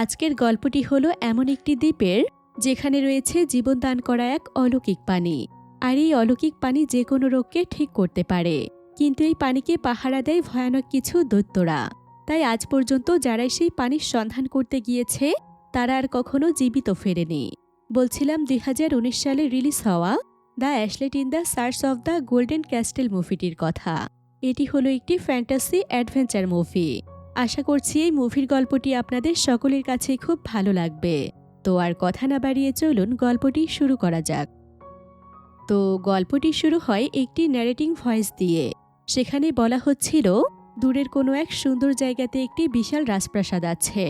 আজকের গল্পটি হলো এমন একটি দ্বীপের, যেখানে রয়েছে জীবন দান করা এক অলৌকিক পানি। আর এই অলৌকিক পানি যে কোনো রোগকে ঠিক করতে পারে। কিন্তু এই পানিকে পাহারা দেয় ভয়ানক কিছু দৈত্যরা। তাই আজ পর্যন্ত যারাই সেই পানির সন্ধান করতে গিয়েছে, তারা আর কখনো জীবিত ফেরেনি। বলছিলাম দুই হাজার উনিশ সালে রিলিজ হওয়া the ashlet in the search of the golden castle মুভিটির কথা। এটি হলো একটি ফ্যান্টাসি অ্যাডভেঞ্চার মুভি। আশা করছি এই মুভির গল্পটি আপনাদের সকলের কাছে খুব ভালো লাগবে। তো আর কথা না বাড়িয়ে চলুন গল্পটি শুরু করা যাক। তো গল্পটি শুরু হয় একটি ন্যারেটিং ভয়েস দিয়ে। সেখানে বলা হচ্ছিল, দূরের কোনো এক সুন্দর জায়গাতে একটি বিশাল রাজপ্রাসাদ আছে।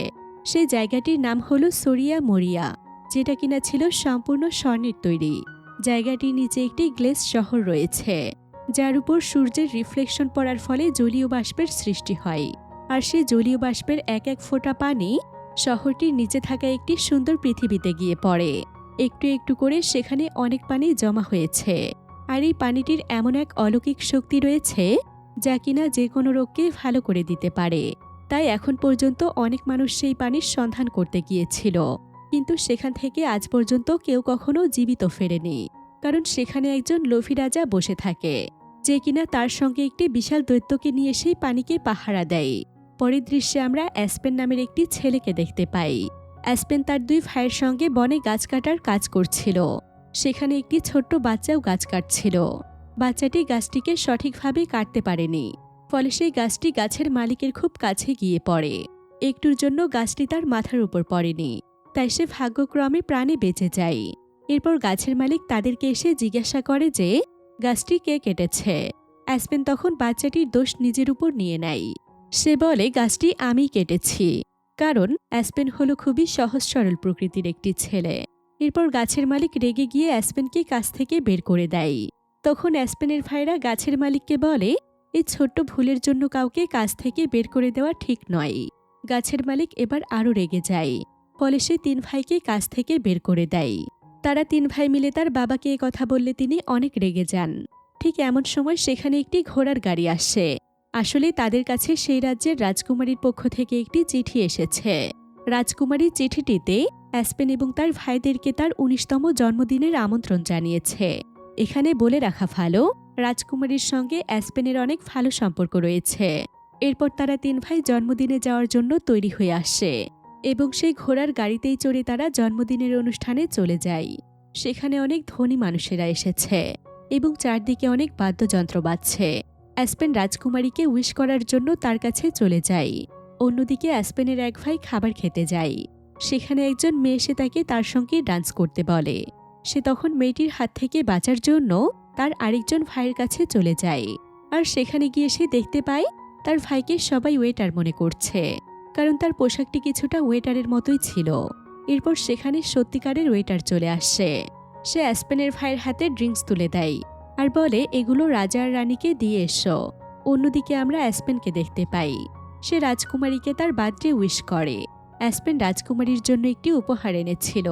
সেই জায়গাটির নাম হলো সরিয়া মরিয়া, যেটা কিনা ছিল সম্পূর্ণ স্বর্ণের তৈরি। জায়গাটির নিচে একটি গ্লেস শহর রয়েছে, যার উপর সূর্যের রিফ্লেকশন পড়ার ফলে জলীয় বাষ্পের সৃষ্টি হয়। আর সেই জলীয় বাষ্পের এক এক ফোঁটা পানি শহরটির নিচে থাকা একটি সুন্দর পৃথিবীতে গিয়ে পড়ে। একটু একটু করে সেখানে অনেক পানি জমা হয়েছে। আর এই পানিটির এমন এক অলৌকিক শক্তি রয়েছে যা কিনা যে কোনো রোগকে ভালো করে দিতে পারে। তাই এখন পর্যন্ত অনেক মানুষ সেই পানির সন্ধান করতে গিয়েছিল। কিন্তু সেখান থেকে আজ পর্যন্ত কেউ কখনো জীবিত ফেরেনি। কারণ সেখানে একজন লোভী রাজা বসে থাকে, যে কিনা তার সঙ্গে একটি বিশাল দৈত্যকে নিয়ে সেই পানিকে পাহারা দেয়। পরের দৃশ্যে আমরা অ্যাসপেন নামের একটি ছেলেকে দেখতে পাই। অ্যাসপেন তার দুই ভাইয়ের সঙ্গে বনে গাছ কাটার কাজ করছিল। সেখানে একটি ছোট্ট বাচ্চাও গাছ কাটছিল। বাচ্চাটি গাছটিকে সঠিকভাবে কাটতে পারেনি, ফলে সেই গাছটি গাছের মালিকের খুব কাছে গিয়ে পড়ে। একটুর জন্য গাছটি তার মাথার উপর পড়েনি, তাই সে ভাগ্যক্রমে প্রাণে বেঁচে যায়। এরপর গাছের মালিক তাদেরকে এসে জিজ্ঞাসা করে যে, গাছটি কে কেটেছে? অ্যাসপেন তখন বাচ্চাটির দোষ নিজের উপর নিয়ে নেয়। সে বলে, গাছটি আমি কেটেছি। কারণ অ্যাসপেন হলো খুবই সহজ সরল প্রকৃতির একটি ছেলে। এরপর গাছের মালিক রেগে গিয়ে অ্যাসপেনকে কাছ থেকে বের করে দেয়। তখন অ্যাসপেনের ভাইরা গাছের মালিককে বলে এই ছোট্ট ভুলের জন্য কাউকে কাজ থেকে বের করে দেওয়া ঠিক নয়। গাছের মালিক এবার আরও রেগে যায়। ফলে সে তিন ভাইকে কাছ থেকে বের করে দেয়। তারা তিন ভাই মিলে তার বাবাকে কথা বললে তিনি অনেক রেগে যান। ঠিক এমন সময় সেখানে একটি ঘোড়ার গাড়ি আসে। আসলে তাদের কাছে সেই রাজ্যের রাজকুমারীর পক্ষ থেকে একটি চিঠি এসেছে। রাজকুমারীর চিঠিটিতে অ্যাসপেন এবং তার ভাইদেরকে তার উনিশতম জন্মদিনের আমন্ত্রণ জানিয়েছে। এখানে বলে রাখা ভালো, রাজকুমারীর সঙ্গে অ্যাসপেনের অনেক ভালো সম্পর্ক রয়েছে। এরপর তারা তিন ভাই জন্মদিনে যাওয়ার জন্য তৈরি হয়ে আসে এবং সেই ঘোড়ার গাড়িতেই চড়ে তারা জন্মদিনের অনুষ্ঠানে চলে যায়। সেখানে অনেক ধনী মানুষেরা এসেছে এবং চারদিকে অনেক বাদ্যযন্ত্র বাজছে। অ্যাসপেন রাজকুমারীকে উইশ করার জন্য তার কাছে চলে যায়। অন্যদিকে অ্যাসপেনের এক ভাই খাবার খেতে যায়। সেখানে একজন মেয়ে এসে তাকে তার সঙ্গে ডান্স করতে বলে। সে তখন মেয়েটির হাত থেকে বাঁচার জন্য তার আরেকজন ভাইয়ের কাছে চলে যায়। আর সেখানে গিয়ে সে দেখতে পায়, তার ভাইকে সবাই ওয়েটার মনে করছে। কারণ তার পোশাকটি কিছুটা ওয়েটারের মতোই ছিল। এরপর সেখানে সত্যিকারের ওয়েটার চলে আসে। সে অ্যাসপেনের ভাইয়ের হাতে ড্রিঙ্কস তুলে দেয়। আর বলে, এগুলো রাজার রানীকে দিয়ে এসো। অন্যদিকে আমরা অ্যাসপেনকে দেখতে পাই। সে রাজকুমারীকে তার বার্থডে উইশ করে। অ্যাসপেন রাজকুমারীর জন্য একটি উপহার এনেছিল।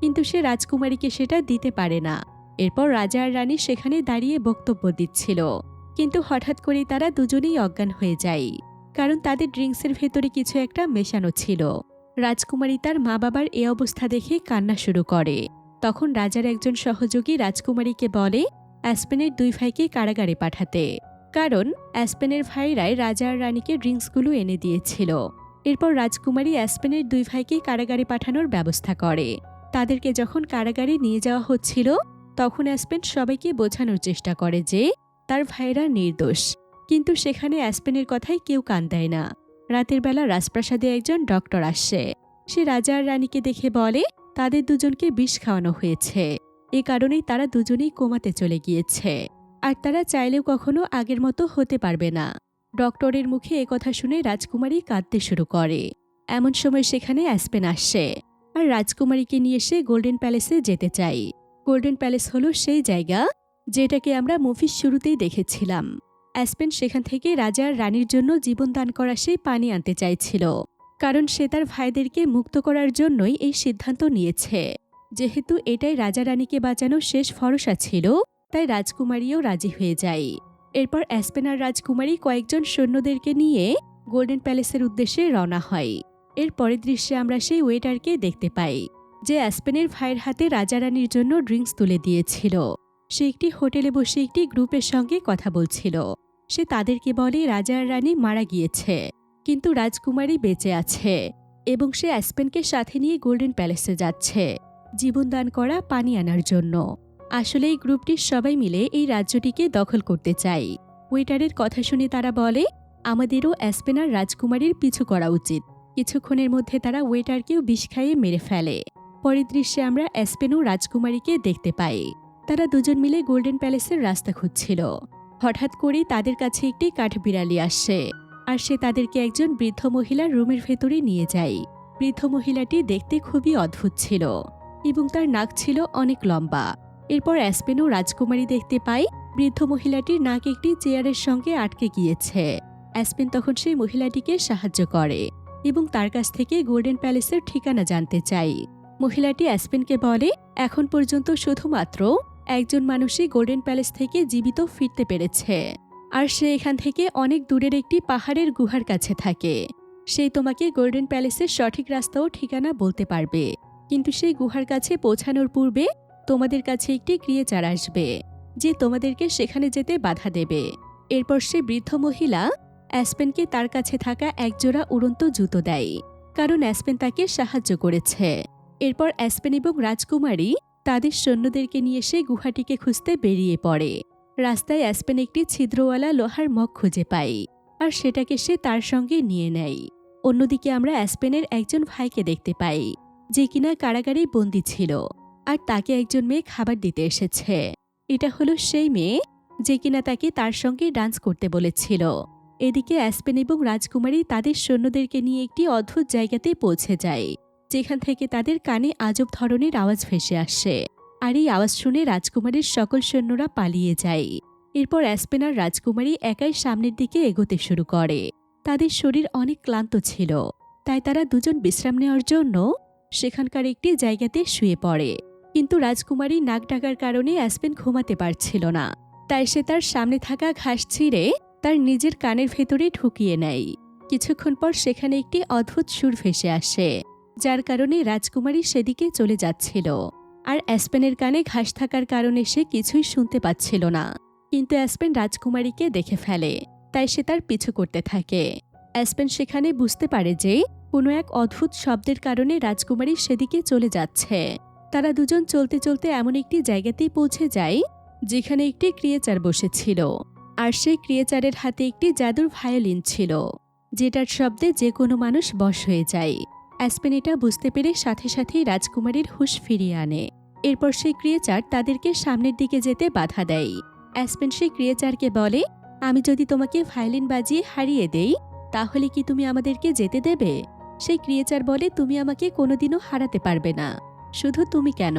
কিন্তু সে রাজকুমারীকে সেটা দিতে পারে না। এরপর রাজা আর রানী সেখানে দাঁড়িয়ে বক্তব্য দিচ্ছিল। কিন্তু হঠাৎ করেই তারা দুজনেই অজ্ঞান হয়ে যায়। কারণ তাদের ড্রিঙ্কসের ভেতরে কিছু একটা মেশানো ছিল। রাজকুমারী তার মা বাবার এ অবস্থা দেখে কান্না শুরু করে। তখন রাজার একজন সহযোগী রাজকুমারীকে বলে অ্যাসপেনের দুই ভাইকে কারাগারে পাঠাতে। কারণ, অ্যাসপেনের ভাইরাই রাজা আর রানীকে ড্রিঙ্কসগুলো এনে দিয়েছিল। এরপর রাজকুমারী অ্যাসপেনের দুই ভাইকে কারাগারে পাঠানোর ব্যবস্থা করে। তাদেরকে যখন কারাগারে নিয়ে যাওয়া হচ্ছিল, তখন অ্যাসপেন সবাইকে বোঝানোর চেষ্টা করে যে, তার ভাইরা নির্দোষ। কিন্তু সেখানে অ্যাসপেনের কথায় কেউ কান দেয় না। রাতের বেলা রাজপ্রাসাদে একজন ডক্টর আসে। সে রাজা আর রানীকে দেখে বলে, তাদের দুজনকে বিষ খাওয়ানো হয়েছে। এ কারণেই তারা দুজনেই কোমাতে চলে গিয়েছে। আর তারা চাইলেও কখনো আগের মতো হতে পারবে না। ডক্টরের মুখে এ কথা শুনে রাজকুমারী কাঁদতে শুরু করে। এমন সময় সেখানে অ্যাসপেন আসে। আর রাজকুমারীকে নিয়ে এসে গোল্ডেন প্যালেসে যেতে চাই। গোল্ডেন প্যালেস হলো সেই জায়গা যেটাকে আমরা মুভির শুরুতেই দেখেছিলাম। অ্যাসপেন সেখান থেকে রাজা আর রানীর জন্য জীবন দান করা সেই পানি আনতে চাইছিল। কারণ সে তার ভাইদেরকে মুক্ত করার জন্যই এই সিদ্ধান্ত নিয়েছে। যেহেতু এটাই রাজা রানীকে বাঁচানোর শেষ ভরসা ছিল, তাই রাজকুমারীও রাজি হয়ে যায়। এরপর অ্যাসপেন আর রাজকুমারী কয়েকজন সৈন্যদেরকে নিয়ে গোল্ডেন প্যালেসের উদ্দেশ্যে রওনা হয়। এর পরের দৃশ্যে আমরা সেই ওয়েটারকে দেখতে পাই, যে অ্যাসপেনের ভাইয়ের হাতে রাজারানীর জন্য ড্রিঙ্কস তুলে দিয়েছিল। সে একটি হোটেলে বসে একটি গ্রুপের সঙ্গে কথা বলছিল। সে তাদেরকে বলে, রাজা আর রানী মারা গিয়েছে, কিন্তু রাজকুমারী বেঁচে আছে এবং সে অ্যাসপেনকে সাথে নিয়ে গোল্ডেন প্যালেসে যাচ্ছে। জীবনদান করা পানি আনার জন্য। আসলে এই গ্রুপটির সবাই মিলে এই রাজ্যটিকে দখল করতে চাই ওয়েটারের কথা শুনে তারা বলে, আমাদেরও অ্যাসপেনার রাজকুমারীর পিছু করা উচিত। কিছুক্ষণের মধ্যে তারা ওয়েটারকেও বিষ খাইয়ে মেরে ফেলে। পরের দৃশ্যে আমরা অ্যাসপেন ও রাজকুমারীকে দেখতে পাই। তারা দুজন মিলে গোল্ডেন প্যালেসের রাস্তা খুঁজছিল। হঠাৎ করেই তাদের কাছে একটি কাঠবিড়ালি আসে আর সে তাদেরকে একজন বৃদ্ধ মহিলার রুমের ভেতরে নিয়ে যায়। বৃদ্ধ মহিলাটি দেখতে খুবই অদ্ভুত ছিল। এবং তার নাক ছিল অনেক লম্বা। এরপর অ্যাসপেন ও রাজকুমারী দেখতে পাই বৃদ্ধ মহিলাটির নাক একটি চেয়ারের সঙ্গে আটকে গিয়েছে। অ্যাসপেন তখন সেই মহিলাটিকে সাহায্য করে এবং তার কাছ থেকে গোল্ডেন প্যালেসের ঠিকানা জানতে চাই মহিলাটি অ্যাসপেনকে বলে, এখন পর্যন্ত শুধুমাত্র একজন মানুষই গোল্ডেন প্যালেস থেকে জীবিত ফিরতে পেরেছে। আর সে এখান থেকে অনেক দূরের একটি পাহাড়ের গুহার কাছে থাকে। সেই তোমাকে গোল্ডেন প্যালেসের সঠিক রাস্তা ও ঠিকানা বলতে পারবে। কিন্তু সেই গুহার কাছে পৌঁছানোর পূর্বে তোমাদের কাছে একটি ক্রিয়েচার আসবে, যে তোমাদেরকে সেখানে যেতে বাধা দেবে। এরপর সে বৃদ্ধ মহিলা অ্যাসপেনকে তার কাছে থাকা একজোড়া উড়ন্ত জুতো দেয়, কারণ অ্যাসপেন তাকে সাহায্য করেছে। এরপর অ্যাসপেন এবং রাজকুমারী তাদের সৈন্যদেরকে নিয়ে সে গুহাটিকে খুঁজতে বেরিয়ে পড়ে। রাস্তায় অ্যাসপেন একটি ছিদ্রওয়ালা লোহার মগ খুঁজে পায় আর সেটাকে সে তার সঙ্গে নিয়ে নেয়। অন্যদিকে আমরা অ্যাসপেনের একজন ভাইকে দেখতে পাই। যে কিনা কারাগারে বন্দি ছিল, আর তাকে একজন মেয়ে খাবার দিতে এসেছে। এটা হলো সেই মেয়ে যে কিনা তাকে তার সঙ্গে ডান্স করতে বলেছিল। এদিকে অ্যাসপেন এবং রাজকুমারী তাদের সৈন্যদেরকে নিয়ে একটি অদ্ভুত জায়গাতে পৌঁছে যায়, যেখান থেকে তাদের কানে আজব ধরনের আওয়াজ ভেসে আসে, আর এই আওয়াজ শুনে রাজকুমারীর সকল সৈন্যরা পালিয়ে যায়। এরপর অ্যাসপেন আর রাজকুমারী একাই সামনের দিকে এগোতে শুরু করে। তাদের শরীর অনেক ক্লান্ত ছিল, তাই তারা দুজন বিশ্রাম নেওয়ার জন্য সেখানকার একটি জায়গাতে শুয়ে পড়ে। কিন্তু রাজকুমারী নাক ডাকার কারণে অ্যাসপেন ঘুমাতে পারছিল না। তাই সে তার সামনে থাকা ঘাস ছিঁড়ে তার নিজের কানের ভেতরে ঢুকিয়ে নেয়। কিছুক্ষণ পর সেখানে একটি অদ্ভুত সুর ভেসে আসে, যার কারণে রাজকুমারী সেদিকে চলে যাচ্ছিল। আর অ্যাসপেনের কানে ঘাস থাকার কারণে সে কিছুই শুনতে পাচ্ছিল না। কিন্তু অ্যাসপেন রাজকুমারীকে দেখে ফেলে, তাই সে তার পিছু করতে থাকে। অ্যাসপেন সেখানে বুঝতে পারে যে কোনো এক অদ্ভুত শব্দের কারণে রাজকুমারী সেদিকে চলে যাচ্ছে। তারা দুজন চলতে চলতে এমন একটি জায়গাতেই পৌঁছে যায়, যেখানে একটি ক্রিয়েচার বসেছিল। আর সেই ক্রিয়েচারের হাতে একটি জাদুর ভায়োলিন ছিল, যেটার শব্দে যে কোনো মানুষ বশ হয়ে যায়। অ্যাসপেন এটা বুঝতে পেরে সাথে সাথেই রাজকুমারীর হুশ ফিরিয়ে আনে। এরপর সেই ক্রিয়েচার তাদেরকে সামনের দিকে যেতে বাধা দেয়। অ্যাসপেন সেই ক্রিয়েচারকে বলে, আমি যদি তোমাকে ভায়োলিন বাজিয়ে হারিয়ে দেই, তাহলে কি তুমি আমাদেরকে যেতে দেবে? সেই ক্রিয়েচার বলে তুমি আমাকে কোনোদিনও হারাতে পারবে না। শুধু তুমি কেন?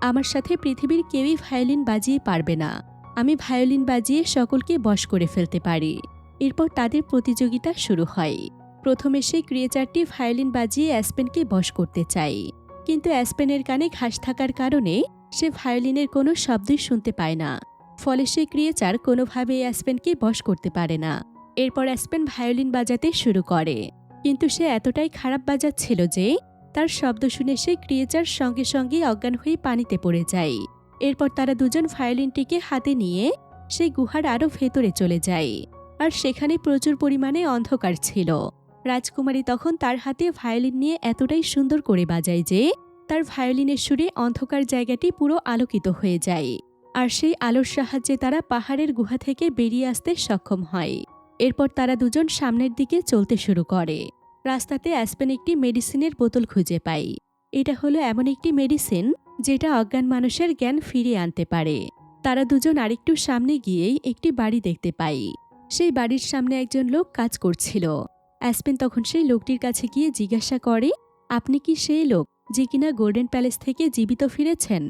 আমার সাথে পৃথিবীর কেউই ভায়োলিন বাজিয়ে পারবে না। আমি ভায়োলিন বাজিয়ে সকলকে বশ করে ফেলতে পারি। এরপর তাদের প্রতিযোগিতা শুরু হয়। প্রথমে সেই ক্রিয়েচারটি ভায়োলিন বাজিয়ে অ্যাসপেনকে বশ করতে চাই কিন্তু অ্যাসপেনের কানে ঘাস থাকার কারণে সে ভায়োলিনের কোনো শব্দই শুনতে পায় না। ফলে সেই ক্রিয়েচার কোনোভাবে অ্যাসপেনকে বশ করতে পারে না। এরপর অ্যাসপেন ভায়োলিন বাজাতে শুরু করে। কিন্তু সে এতটাই খারাপ বাজাচ্ছিল যে তার শব্দ শুনে সেই ক্রিয়েচার সঙ্গে সঙ্গে অজ্ঞান হয়ে পানিতে পড়ে যায়। এরপর তারা দুজন ভায়োলিনটিকে হাতে নিয়ে সেই গুহার আরও ভেতরে চলে যায়। আর সেখানে প্রচুর পরিমাণে অন্ধকার ছিল। রাজকুমারী তখন তার হাতে ভায়োলিন নিয়ে এতটাই সুন্দর করে বাজায় যে তার ভায়োলিনের সুরে অন্ধকার জায়গাটি পুরো আলোকিত হয়ে যায়। আর সেই আলোর সাহায্যে তারা পাহাড়ের গুহা থেকে বেরিয়ে আসতে সক্ষম হয়। এরপর তারা দুজন সামনের দিকে চলতে শুরু করে। রাস্তাতে অ্যাসপেন একটি মেডিসিনের বোতল খুঁজে পাই এটা হলো এমন একটি মেডিসিন যেটা অজ্ঞান মানুষের জ্ঞান ফিরিয়ে আনতে পারে। তারা দুজন আরেকটু সামনে গিয়েই একটি বাড়ি দেখতে পাই সেই বাড়ির সামনে একজন লোক কাজ করছিল। অ্যাসপেন তখন সেই লোকটির কাছে গিয়ে জিজ্ঞাসা করে, আপনি কি সেই লোক যে কিনা গোল্ডেন প্যালেস থেকে জীবিত ফিরেছেন?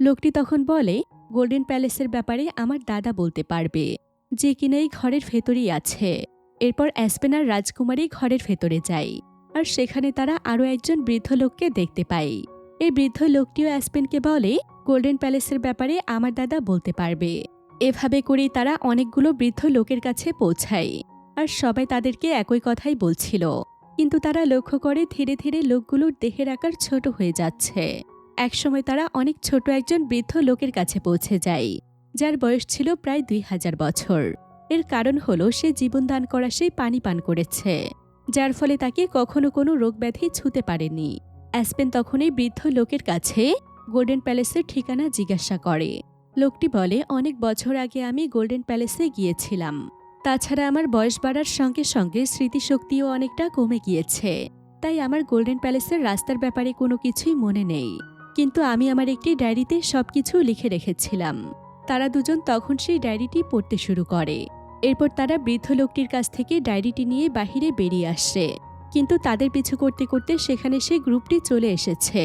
লোকটি তখন বলে, গোল্ডেন প্যালেসের ব্যাপারে আমার দাদা বলতে পারবে। যে কিনা এই ঘরের ভেতরেই আছে। এরপর অ্যাসপেন আর রাজকুমারী ঘরের ভেতরে যায়। আর সেখানে তারা আরও একজন বৃদ্ধ লোককে দেখতে পায়। এই বৃদ্ধ লোকটিও অ্যাসপেনকে বলে, গোল্ডেন প্যালেসের ব্যাপারে আমার দাদা বলতে পারবে। এভাবে করেই তারা অনেকগুলো বৃদ্ধ লোকের কাছে পৌঁছায়। আর সবাই তাদেরকে একই কথাই বলছিল। কিন্তু তারা লক্ষ্য করে ধীরে ধীরে লোকগুলোর দেহের আকার ছোট হয়ে যাচ্ছে। একসময় তারা অনেক ছোট একজন বৃদ্ধ লোকের কাছে পৌঁছে যায়। যার বয়স ছিল প্রায় দুই হাজার বছর। এর কারণ হলো সে জীবনদান করা সেই পানি পান করেছে, যার ফলে তাকে কখনো কোনো রোগ ব্যাধি ছুতে পারেনি। অ্যাসপেন তখন এই বৃদ্ধ লোকের কাছে গোল্ডেন প্যালেসের ঠিকানা জিজ্ঞাসা করে। লোকটি বলে, অনেক বছর আগে আমি গোল্ডেন প্যালেসে গিয়েছিলাম। তাছাড়া আমার বয়স বাড়ার সঙ্গে সঙ্গে স্মৃতিশক্তিও অনেকটা কমে গিয়েছে। তাই আমার গোল্ডেন প্যালেসের রাস্তার ব্যাপারে কোনো কিছুই মনে নেই। কিন্তু আমি আমার একটি ডায়েরিতে সব কিছু লিখে রেখেছিলাম। তারা দুজন তখন সেই ডায়েরিটি পড়তে শুরু করে। এরপর তারা বৃদ্ধ লোকটির কাছ থেকে ডায়েরিটি নিয়ে বাহিরে বেরিয়ে আসে। কিন্তু তাদের পিছু করতে করতে সেখানে সেই গ্রুপটি চলে এসেছে,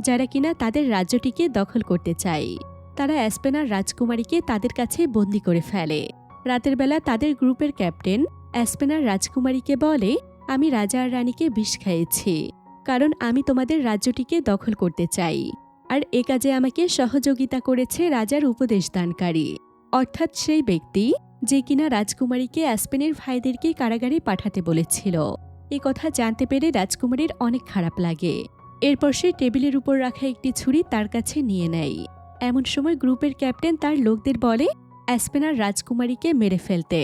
যারা কিনা তাদের রাজ্যটিকে দখল করতে চায়। তারা অ্যাসপেনার রাজকুমারীকে তাদের কাছে বন্দি করে ফেলে। রাতের বেলা তাদের গ্রুপের ক্যাপ্টেন অ্যাসপেনার রাজকুমারীকে বলে, আমি রাজা আর রানীকে বিষ খাইয়েছি, কারণ আমি তোমাদের রাজ্যটিকে দখল করতে চাই। আর এ কাজে আমাকে সহযোগিতা করেছে রাজার উপদেশ দানকারী। অর্থাৎ সেই ব্যক্তি যে কিনা রাজকুমারীকে অ্যাসপেনের ভাইদেরকে কারাগারে পাঠাতে বলেছিল। এ কথা জানতে পেরে রাজকুমারীর অনেক খারাপ লাগে। এরপর সে টেবিলের উপর রাখা একটি ছুরি তার কাছে নিয়ে নেয়। এমন সময় গ্রুপের ক্যাপ্টেন তার লোকদের বলে অ্যাসপেনার রাজকুমারীকে মেরে ফেলতে।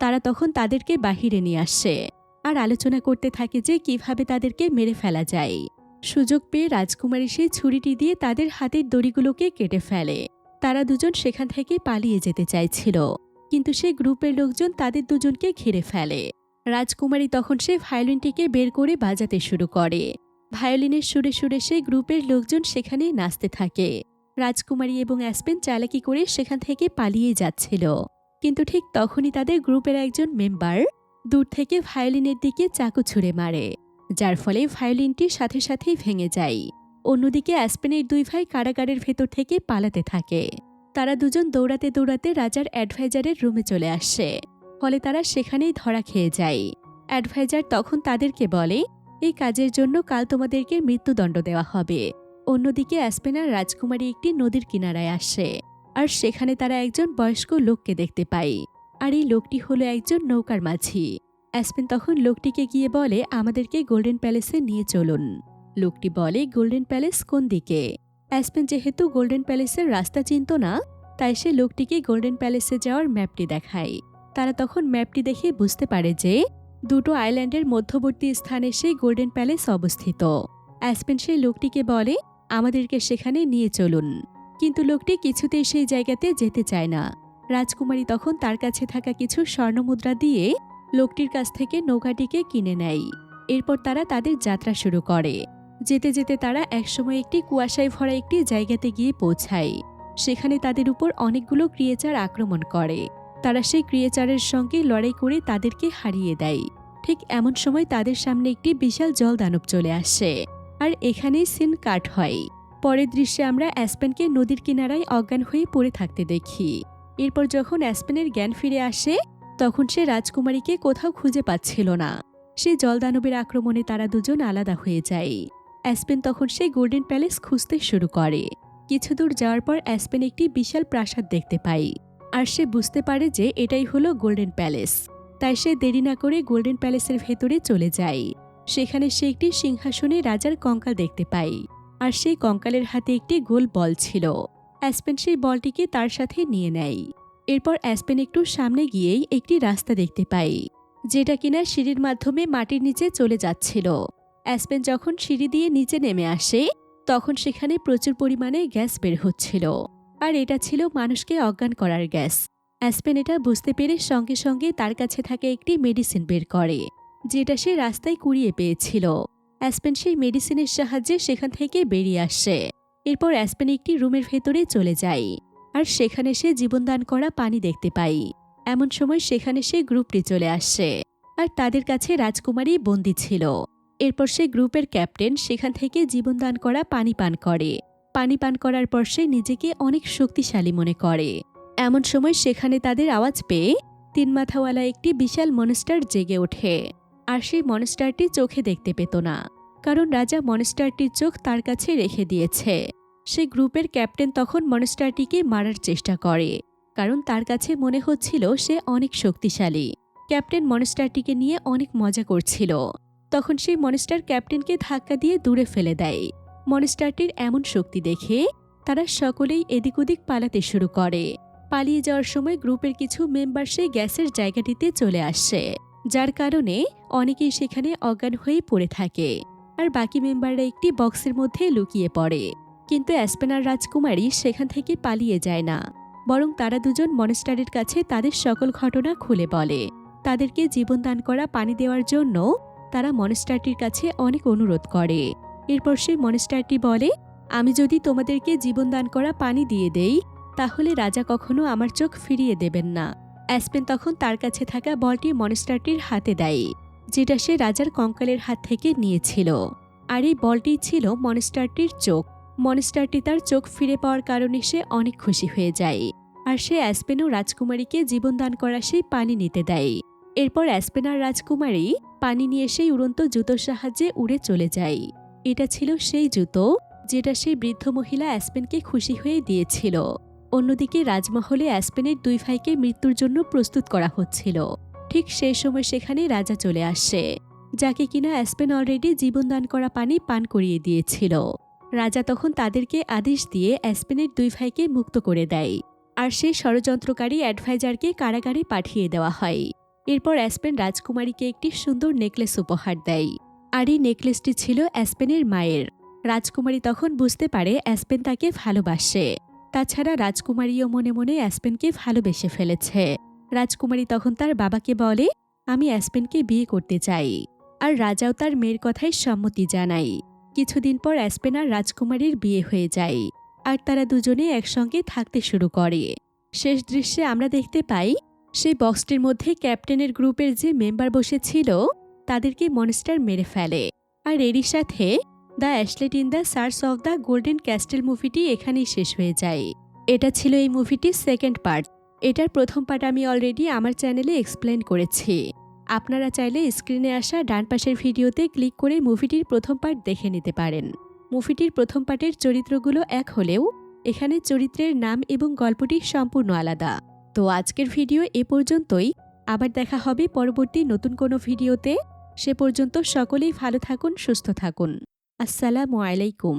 তারা তখন তাদেরকে বাহিরে নিয়ে আসে আর আলোচনা করতে থাকে যে কীভাবে তাদেরকে মেরে ফেলা যায়। সুযোগ পেয়ে রাজকুমারী সেই ছুরিটি দিয়ে তাদের হাতের দড়িগুলোকে কেটে ফেলে। তারা দুজন সেখান থেকে পালিয়ে যেতে চাইছিল। কিন্তু সেই গ্রুপের লোকজন তাদের দুজনকে ঘিরে ফেলে। রাজকুমারী তখন সে ভায়োলিনটিকে বের করে বাজাতে শুরু করে। ভায়োলিনের সুরে সুরে সেই গ্রুপের লোকজন সেখানে নাচতে থাকে। রাজকুমারী এবং অ্যাসপেন চালাকি করে সেখান থেকে পালিয়ে যাচ্ছিল। কিন্তু ঠিক তখনই তাদের গ্রুপের একজন মেম্বার দূর থেকে ভায়োলিনের দিকে চাকু ছুঁড়ে মারে। যার ফলে ভায়োলিনটি সাথে সাথেই ভেঙে যায়। অন্যদিকে অ্যাসপেনের দুই ভাই কারাগারের ভেতর থেকে পালাতে থাকে। তারা দুজন দৌড়াতে দৌড়াতে রাজার অ্যাডভাইজারের রুমে চলে আসে। ফলে তারা সেখানেই ধরা খেয়ে যায়। অ্যাডভাইজার তখন তাদেরকে বলে, এই কাজের জন্য কাল তোমাদেরকে মৃত্যুদণ্ড দেওয়া হবে। অন্যদিকে অ্যাসপেনার রাজকুমারী একটি নদীর কিনারায় আসে। আর সেখানে তারা একজন বয়স্ক লোককে দেখতে পায়। আর এই লোকটি হলো একজন নৌকার মাঝি। অ্যাসপেন তখন লোকটিকে গিয়ে বলে, আমাদেরকে গোল্ডেন প্যালেসে নিয়ে চলুন। লোকটি বলে, গোল্ডেন প্যালেস কোন দিকে? অ্যাসপেন যেহেতু গোল্ডেন প্যালেসের রাস্তা চিনত না, তাই সে লোকটিকে গোল্ডেন প্যালেসে যাওয়ার ম্যাপটি দেখায়। তারা তখন ম্যাপটি দেখে বুঝতে পারে যে, দুটো আইল্যান্ডের মধ্যবর্তী স্থানে সেই গোল্ডেন প্যালেস অবস্থিত। অ্যাসপেন সেই লোকটিকে বলে, আমাদেরকে সেখানে নিয়ে চলুন। কিন্তু লোকটি কিছুতেই সেই জায়গাতে যেতে চায় না। রাজকুমারী তখন তার কাছে থাকা কিছু স্বর্ণমুদ্রা দিয়ে লোকটির কাছ থেকে নৌকাটিকে কিনে নেয়। এরপর তারা তাদের যাত্রা শুরু করে। যেতে যেতে তারা একসময় একটি কুয়াশায় ভরা একটি জায়গাতে গিয়ে পৌঁছায়। সেখানে তাদের উপর অনেকগুলো ক্রিয়েচার আক্রমণ করে। তারা সেই ক্রিয়েচারের সঙ্গে লড়াই করে তাদেরকে হারিয়ে দেয়। ঠিক এমন সময় তাদের সামনে একটি বিশাল জলদানব চলে আসে। আর এখানেই সিন কাট হয়। পরের দৃশ্যে আমরা অ্যাসপেনকে নদীর কিনারায় অজ্ঞান হয়ে পড়ে থাকতে দেখি। এরপর যখন অ্যাসপেনের জ্ঞান ফিরে আসে তখন সে রাজকুমারীকে কোথাও খুঁজে পাচ্ছিল না। সে জলদানবের আক্রমণে তারা দুজন আলাদা হয়ে যায়। অ্যাসপেন তখন সে গোল্ডেন প্যালেস খুঁজতে শুরু করে। কিছু দূর যাওয়ার পর অ্যাসপেন একটি বিশাল প্রাসাদ দেখতে পায়। আর সে বুঝতে পারে যে এটাই হলো গোল্ডেন প্যালেস। তাই সে দেরি না করে গোল্ডেন প্যালেসের ভেতরে চলে যায়। সেখানে সে একটি সিংহাসনে রাজার কঙ্কাল দেখতে পায়। আর সেই কঙ্কালের হাতে একটি গোল বল ছিল। অ্যাসপেন সেই বলটিকে তার সাথে নিয়ে নেয়। এরপর অ্যাসপেন একটু সামনে গিয়েই একটি রাস্তা দেখতে পাই, যেটা কিনা সিঁড়ির মাধ্যমে মাটির নিচে চলে যাচ্ছিল। অ্যাসপেন যখন সিঁড়ি দিয়ে নিচে নেমে আসে, তখন সেখানে প্রচুর পরিমাণে গ্যাস বের হচ্ছিল, আর এটা ছিল মানুষকে অজ্ঞান করার গ্যাস। অ্যাসপেন এটা বুঝতে পেরে সঙ্গে সঙ্গে তার কাছে থাকা একটি মেডিসিন বের করে, যেটা সে রাস্তায় কুড়িয়ে পেয়েছিল। অ্যাসপেন সেই মেডিসিনের সাহায্যে সেখান থেকে বেরিয়ে আসে। এরপর অ্যাসপেন একটি রুমের ভেতরে চলে যায়। আর সেখানে সে জীবনদান করা পানি দেখতে পাই। এমন সময় সেখানে সে গ্রুপটি চলে আসে আর তাদের কাছে রাজকুমারী বন্দি ছিল। এরপর সে গ্রুপের ক্যাপ্টেন সেখান থেকে জীবনদান করা পানি পান করে। পানি পান করার পর সে নিজেকে অনেক শক্তিশালী মনে করে। এমন সময় সেখানে তাদের আওয়াজ পেয়ে তিন মাথাওয়ালা একটি বিশাল মনস্টার জেগে ওঠে আর সেই মনস্টারটি চোখে দেখতে পেত না, কারণ রাজা মনস্টারটির চোখ তার কাছে রেখে দিয়েছে। সে গ্রুপের ক্যাপ্টেন তখন মনস্টারটিকে মারার চেষ্টা করে, কারণ তার কাছে মনে হচ্ছিল সে অনেক শক্তিশালী। ক্যাপ্টেন মনস্টারটিকে নিয়ে অনেক মজা করছিল। তখন সেই মনস্টার ক্যাপ্টেনকে ধাক্কা দিয়ে দূরে ফেলে দেয়। মনস্টারটির এমন শক্তি দেখে তারা সকলেই এদিক ওদিক পালাতে শুরু করে। পালিয়ে যাওয়ার সময় গ্রুপের কিছু মেম্বার সেই গ্যাসের জায়গাটিতে চলে আসে, যার কারণে অনেকেই সেখানে অজ্ঞান হয়ে পড়ে থাকে। আর বাকি মেম্বাররা একটি বক্সের মধ্যে লুকিয়ে পড়ে। কিন্তু অ্যাসপেনার রাজকুমারী সেখান থেকে পালিয়ে যায় না। বরং তারা দুজন মনস্টারের কাছে তাদের সকল ঘটনা খুলে বলে। তাদেরকে জীবনদান করা, পানি দেওয়ার জন্য তারা মনেস্টারটির কাছে অনেক অনুরোধ করে। এরপর সে মনেস্টারটি বলে, আমি যদি তোমাদেরকে জীবনদান করা, পানি দিয়ে দেই, তাহলে রাজা কখনো আমার চোখ ফিরিয়ে দেবেন না। অ্যাসপেন তখন তার কাছে থাকা বলটি মনেস্টারটির হাতে দেয়, যেটা সে রাজার কঙ্কালের হাত থেকে নিয়েছিল। আর এই বলটি ছিল মনেস্টারটির চোখ। মনস্টারটি তার চোখ ফিরে পাওয়ার কারণে সে অনেক খুশি হয়ে যায়। আর সে অ্যাসপেন ও রাজকুমারীকে জীবনদান করা সেই পানি নিতে দেয়। এরপর অ্যাসপেন আর রাজকুমারী পানি নিয়ে সেই উড়ন্ত জুতোর সাহায্যে উড়ে চলে যায়। এটা ছিল সেই জুতো যেটা সেই বৃদ্ধ মহিলা অ্যাসপেনকে খুশি হয়ে দিয়েছিল। অন্যদিকে রাজমহলে অ্যাসপেনের দুই ভাইকে মৃত্যুর জন্য প্রস্তুত করা হচ্ছিল। ঠিক সেই সময় সেখানে রাজা চলে আসে, যাকে কিনা অ্যাসপেন অলরেডি জীবনদান করা পানি পান করিয়ে দিয়েছিল। রাজা তখন তাদেরকে আদেশ দিয়ে অ্যাসপেনের দুই ভাইকে মুক্ত করে দেয় আর সেই ষড়যন্ত্রকারী অ্যাডভাইজারকে কারাগারে পাঠিয়ে দেওয়া হয়। এরপর অ্যাসপেন রাজকুমারীকে একটি সুন্দর নেকলেস উপহার দেয় আর এই নেকলেসটি ছিল অ্যাসপেনের মায়ের। রাজকুমারী তখন বুঝতে পারে অ্যাসপেন তাকে ভালোবাসে। তাছাড়া রাজকুমারীও মনে মনে অ্যাসপেনকে ভালোবেসে ফেলেছে। রাজকুমারী তখন তার বাবাকে বলে, আমি অ্যাসপেনকে বিয়ে করতে চাই। আর রাজাও তার মেয়ের কথায় সম্মতি জানায়। কিছুদিন পর অ্যাসপেনার রাজকুমারীর বিয়ে হয়ে যায় আর তারা দুজনে একসঙ্গে থাকতে শুরু করে। শেষ দৃশ্যে আমরা দেখতে পাই, সেই বক্সটির মধ্যে ক্যাপ্টেনের গ্রুপের যে মেম্বার বসেছিল, তাদেরকে মনস্টার মেরে ফেলে। আর এরই সাথে, the ashlet in the search of the golden castle মুভিটি এখানেই শেষ হয়ে যায়। এটা ছিল এই মুভিটির সেকেন্ড পার্ট। এটার প্রথম পার্ট আমি অলরেডি আমার চ্যানেলে এক্সপ্লেন করেছি। আপনারা চাইলে স্ক্রিনে আসা ডান পাশের ভিডিওতে ক্লিক করে মুভিটির প্রথম পার্ট দেখে নিতে পারেন। মুভিটির প্রথম পার্টের চরিত্রগুলো এক হলেও, এখানে চরিত্রের নাম এবং গল্পটি সম্পূর্ণ আলাদা। তো আজকের ভিডিও এ পর্যন্তই। আবার দেখা হবে পরবর্তী নতুন কোনো ভিডিওতে। সে পর্যন্ত সকলেই ভালো থাকুন, সুস্থ থাকুন। আসসালামু আলাইকুম।